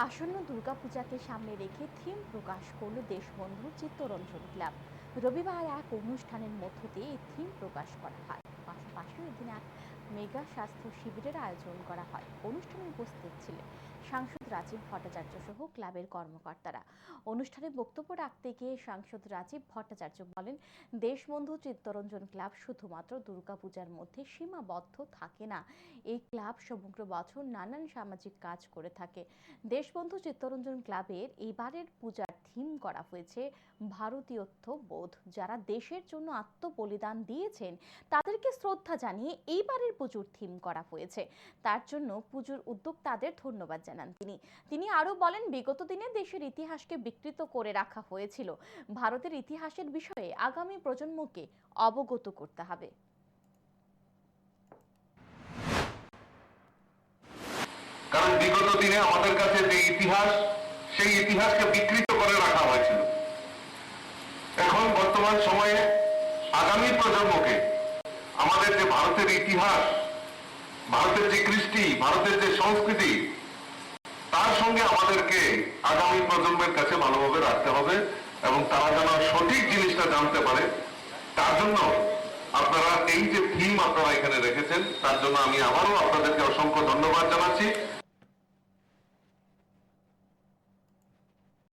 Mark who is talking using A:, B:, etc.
A: আসন্ন দুর্গাপূজাকে সামনে রেখে থিম প্রকাশ করল দেশবন্ধু চিত্তরঞ্জন ক্লাব। রবিবার এক অনুষ্ঠানের মধ্য দিয়ে এই থিম প্রকাশ করা হয়। পাশাপাশি এদিন এক মেগা স্বাস্থ্য শিবিরের আয়োজন করা হয়। অনুষ্ঠানে উপস্থিত ছিলেন সাংসদ রাজীব ভট্টাচার্য সহ ক্লাবের কর্মকর্তারা। অনুষ্ঠানে বক্তব্য রাখতে গিয়ে সাংসদ রাজীব ভট্টাচার্য বলেন, দেশবন্ধু চিত্তরঞ্জন ক্লাব শুধুমাত্র দুর্গাপূজার মধ্যে সীমাবদ্ধ থাকে না। এই ক্লাব সমগ্র বছর নানান সামাজিক কাজ করে থাকে। দেশবন্ধু চিত্তরঞ্জন ক্লাবের এবারের পূজার থিম করা হয়েছে ভারতীয়ত্ব বোধ। যারা দেশের জন্য আত্মবলিদান দিয়েছেন, তাদেরকে শ্রদ্ধা জানিয়ে এইবারের পুজোর থিম করা হয়েছে। তার জন্য পুজোর উদ্যোক্তাদের ধন্যবাদ জানান তিনি। তিনি আরও বলেন, বিগত দিনে দেশের ইতিহাসকে বিকৃত করে রাখা হয়েছিল। ভারতের ইতিহাসের বিষয়ে আগামী প্রজন্মকে অবগত করতে হবে।
B: কারণ বিগত দিনে আমাদের কাছে যে ইতিহাস, সেই ইতিহাসকে বিকৃত সময়ে আগামী প্রজন্মকে আমাদের যে ভারতের ইতিহাস, ভারতের যে কৃষ্টি, ভারতের যে সংস্কৃতি, তার সঙ্গে আমাদেরকে আগামী প্রজন্মের কাছে ভালোভাবে রাখতে হবে এবং তারা যেন সঠিক জিনিসটা জানতে পারে। তার জন্য আপনারা এই যে থিম আপনারা এখানে রেখেছেন, তার জন্য আমি আবারও আপনাদেরকে অসংখ্য ধন্যবাদ জানাচ্ছি।